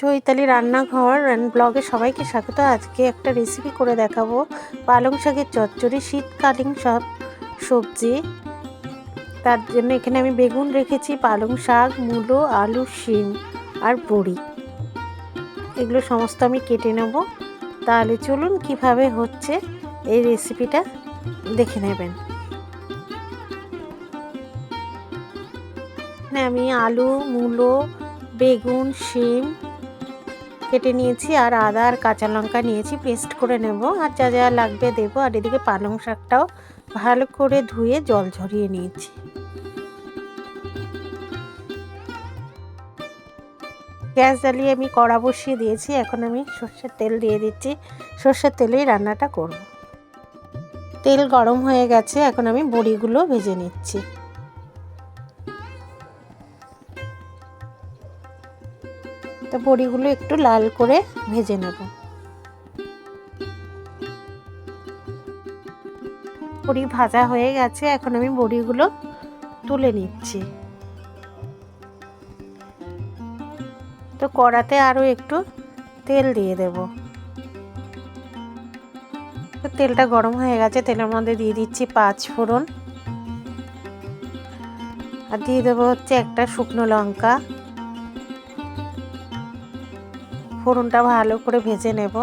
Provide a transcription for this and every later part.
চৈতালি রান্নাঘর অ্যান্ড ব্লগে সবাইকে স্বাগত। আজকে একটা রেসিপি করে দেখাবো। পালং শাকের চচ্চড়ি, শীতকালীন সব সবজি। তার জন্য এখানে আমি বেগুন রেখেছি, পালং শাক, মূলো, আলু, শিম আর বড়ি। এগুলো সমস্ত আমি কেটে নেব। তাহলে চলুন কীভাবে হচ্ছে এই রেসিপিটা দেখে নেবেন। আমি আলু, মূলো, বেগুন, শিম কেটে নিয়েছি, আর আদা আর কাঁচা লঙ্কা নিয়েছি, পেস্ট করে নেব। আর যা যা লাগবে দেবো, আর এদিকে পালং শাকটাও ভালো করে ধুয়ে জল ঝরিয়ে নিয়েছি। গ্যাস জ্বালিয়ে আমি কড়া বসিয়ে দিয়েছি, এখন আমি সর্ষের তেল দিয়ে দিচ্ছি। সর্ষের তেলেই রান্নাটা করব। তেল গরম হয়ে গেছে, এখন আমি বড়িগুলো ভেজে নিচ্ছি। তো বড়িগুলো একটু লাল করে ভেজে নেব। বড়ি ভাজা হয়ে গেছে, এখন আমি বড়িগুলো তুলে নিচ্ছি। তো কড়াতে আরও একটু তেল দিয়ে দেব। তো তেলটা গরম হয়ে গেছে, তেলের মধ্যে দিয়ে দিচ্ছি পাঁচ ফোড়ন। আর দিয়ে দেবো হচ্ছে একটা শুকনো লঙ্কা। ফোড়নটা ভালো করে ভেজে নেব।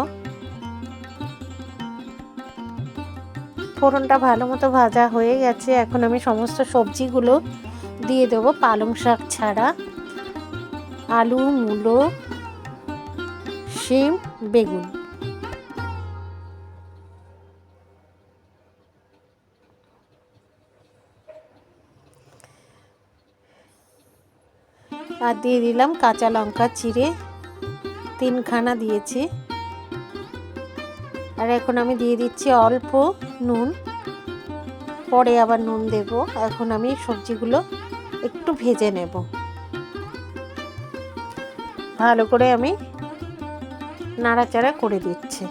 ফোড়নটা ভালো মতো ভাজা হয়ে গেছে। এখন আমি সমস্ত সবজিগুলো দিয়ে দেবো পালং শাক ছাড়া। আলু, মূলো, শিম, বেগুন। আর দিয়ে দিলাম কাঁচা লঙ্কা চিড়ে। তিনখানা দিয়েছি। আর এখন আমি দিয়ে দিচ্ছি অল্প নুন। পরে আবার নুন দেব। এখন আমি সবজিগুলো একটু ভেজে নেব। ভালো করে আমি নাড়াচাড়া করে দিচ্ছি।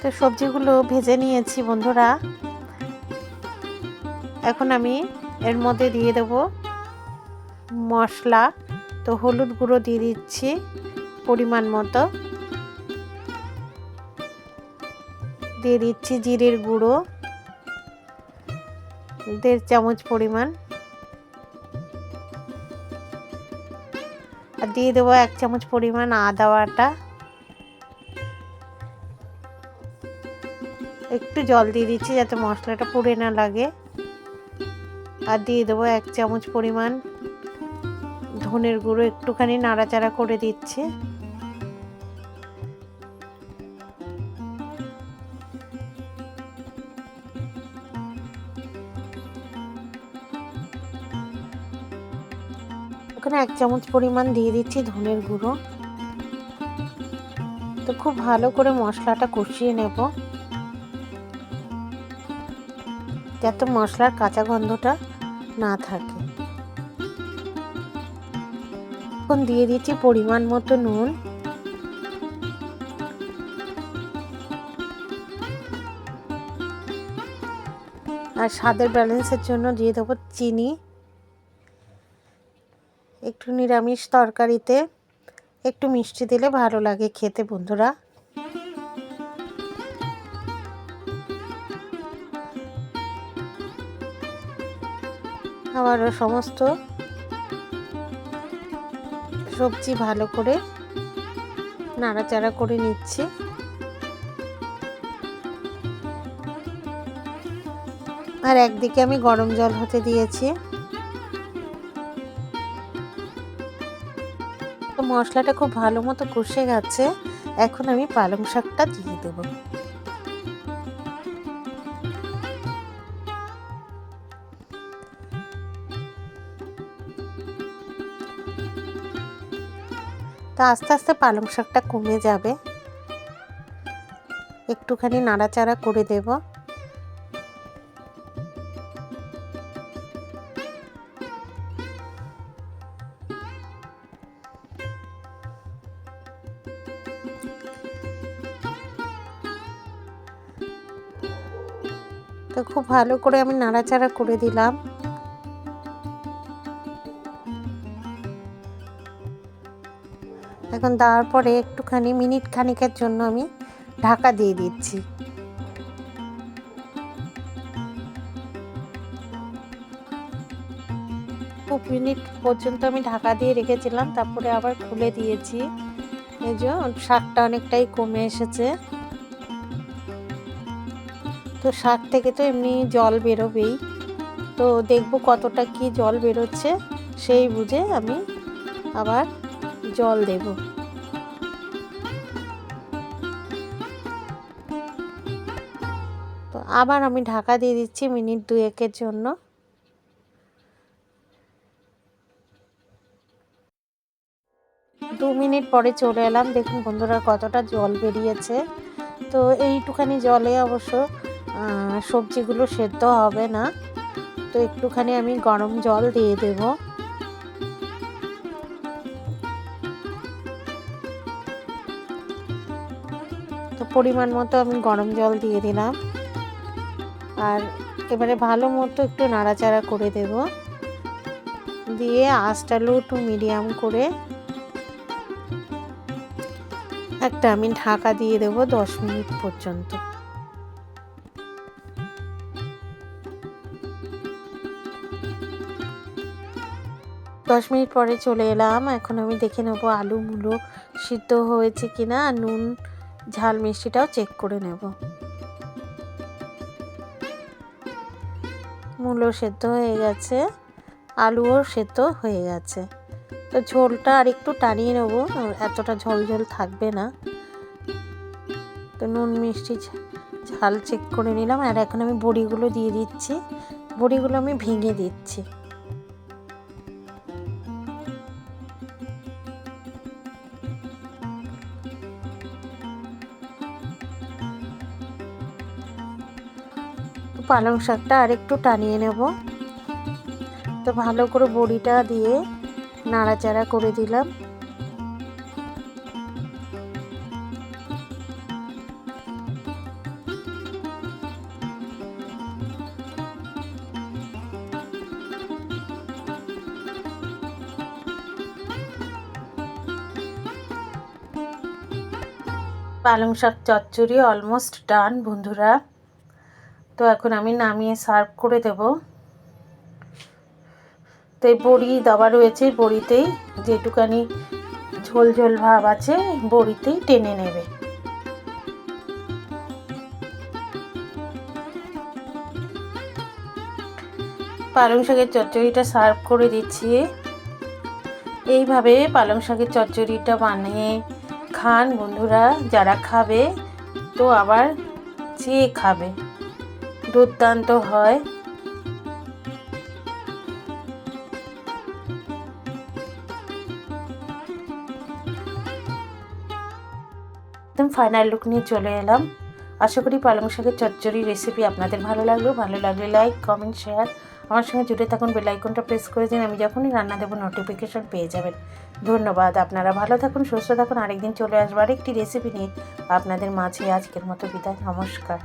তো সবজিগুলো ভেজে নিয়েছি বন্ধুরা। এখন আমি এর মধ্যে দিয়ে দেব মশলা। তো হলুদ গুঁড়ো দিয়ে দিচ্ছি পরিমাণ মতো। দিয়ে দিচ্ছি জিরের গুঁড়ো। দেড় চামচ পরিমাণ। আর দিয়ে দেবো এক চামচ পরিমাণ আদা বাটা। একটু জল দিয়ে দিচ্ছি যাতে মশলাটা পুড়ে না লাগে। আর দিয়ে দেবো এক চামচ পরিমাণ ধনের গুঁড়ো, একটুখানি নাড়াচাড়া করে দিচ্ছি। ওখানে এক চামচ পরিমাণ দিয়ে দিচ্ছি ধনের গুঁড়ো। তো খুব ভালো করে মশলাটা কষিয়ে নেব। যাতে মশলার কাঁচা গন্ধটা না থাকে। এখন দিয়ে দিচ্ছি পরিমাণ মতো নুন। আর স্বাদের ব্যালেন্সের জন্য দিয়ে দেবো চিনি। একটু নিরামিষ তরকারিতে, একটু মিষ্টি দিলে ভালো লাগে খেতে বন্ধুরা। আবার সমস্ত সবজি ভালো করে নাড়াচাড়া করে নিচ্ছি। আর একদিকে আমি গরম জল হতে দিয়েছি। মশলাটা খুব ভালো মতো কষে গেছে। এখন আমি পালং শাকটা দিয়ে দেবো। তো আস্তে আস্তে পালং শাকটা কমে যাবে। একটুখানি নাড়াচাড়া করে দেব। তো খুব ভালো করে আমি নাড়াচাড়া করে দিলাম। এখন দেওয়ার পরে একটুখানি মিনিট খানিকের জন্য আমি ঢাকা দিয়ে দিচ্ছি। দু মিনিট পর্যন্ত আমি ঢাকা দিয়ে রেখেছিলাম, তারপরে আবার খুলে দিয়েছি। এই যে, শাকটা অনেকটাই কমে এসেছে। তো শাক থেকে তো এমনি জল বেরোবেই। তো দেখব কতটা কি জল বেরোচ্ছে, সেই বুঝে আমি আবার জল দেব। তো আবার আমি ঢাকা দিয়ে দিচ্ছি মিনিট দুয়েকের জন্য। দু মিনিট পরে চলে এলাম। দেখুন বন্ধুরা কতটা জল বেরিয়েছে। তো এইটুখানি জলে অবশ্য সবজিগুলো সেদ্ধ হবে না। তো একটুখানি আমি গরম জল দিয়ে দেব। পরিমাণ মতো আমি গরম জল দিয়ে দিলাম। আর এবারে ভালো মতো একটু নাড়াচাড়া করে দেব। দিয়ে আঁচটা লো টু মিডিয়াম করে একটা আমি ঢাকা দিয়ে দেবো দশ মিনিট পর্যন্ত। দশ মিনিট পরে চলে এলাম। এখন আমি দেখে নেব আলু মুলো সিদ্ধ হয়েছে কিনা, নুন ঝাল মিষ্টিটাও চেক করে নেব। মূলো সেদ্ধ হয়ে গেছে, আলুও সেদ্ধ হয়ে গেছে। তো ঝোলটা আর একটু টানিয়ে নেব এতটা ঝোল ঝোল থাকবে না। তো নুন, মিষ্টি ঝাল চেক করে নিলাম, আর এখন আমি বড়িগুলো দিয়ে দিচ্ছি। বড়িগুলো আমি ভেঙে দিচ্ছি। পালং শাকটা আর একটু টানিয়ে নেব। তো ভালো করে বড়িটা দিয়ে নাড়াচাড়া করে দিলাম। পালং শাক চচ্চড়ি অলমোস্ট ডান, বন্ধুরা। তো এখন আমি নামিয়ে সার্ভ করে দেব। তো এই বড়ি দেওয়া রয়েছে বড়িতেই যেটুকানি ঝোল ঝোল ভাব আছে, বড়িতেই টেনে নেবে। পালং শাকের চচ্চড়িটা সার্ভ করে দিচ্ছি। এইভাবে পালং শাকের চচ্চড়িটা বানিয়ে খান বন্ধুরা, যারা খাবে তো আবার চেয়ে খাবে। দুর্দান্ত হয়। একদম ফাইনাল লুক নিয়ে চলে এলাম। আশা করি পালং শাকের চচ্চড়ি রেসিপি আপনাদের ভালো লাগল। ভালো লাগলে লাইক কমেন্ট শেয়ার আমার সঙ্গে জুড়ে থাকুন বেলাইকনটা প্রেস করে দিন। আমি যখনই রান্না দেবো নোটিফিকেশন পেয়ে যাবেন। ধন্যবাদ। আপনারা ভালো থাকুন, সুস্থ থাকুন। আরেকদিন চলে আসব আরেকটি রেসিপি নিয়ে। আপনাদের মাঝে আজকের মতো বিদায়। নমস্কার।